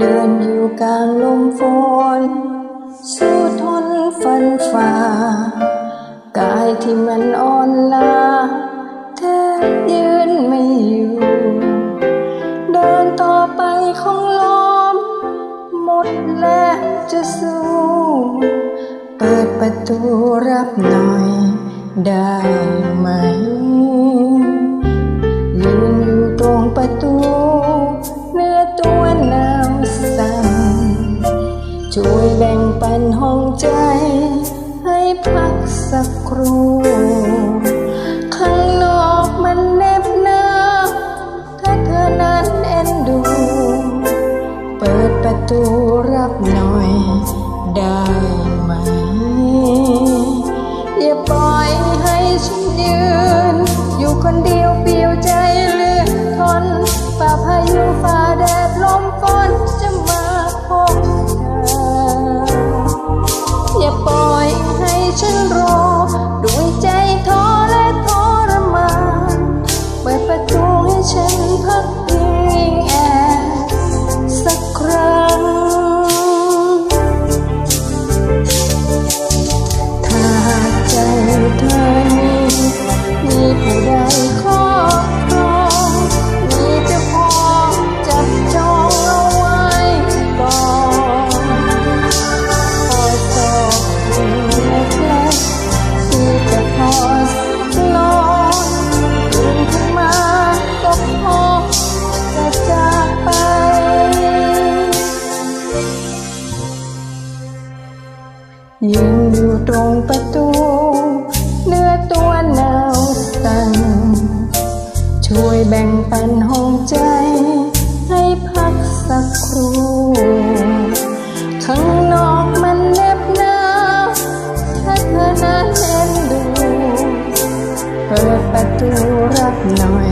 เดินอยู่กลางลมฝน สู้ทนฟันฝ่ากายที่มันอ่อนล้าเธอยืนไม่อยู่ เดินต่อไปของลม หมดแล้วจะสู้ เปิดประตูรับหน่อยได้ไหม ช่วยแบ่งปันห้องใจ ให้พักสักครู่ข้างนอกมันเน็บหนาวถ้าเธอนั้นเอ็นดู เปิดประตูรับหน่อยได้ ยืนอยู่ตรงประตู เนื้อตัวหนาวสั่นช่วยแบ่งปันห้องใจ ให้พักสักครู่ข้างนอกมันเน็บหนาวถ้าเธอนั้นเอ็นดู เปิดประตูรับหน่อย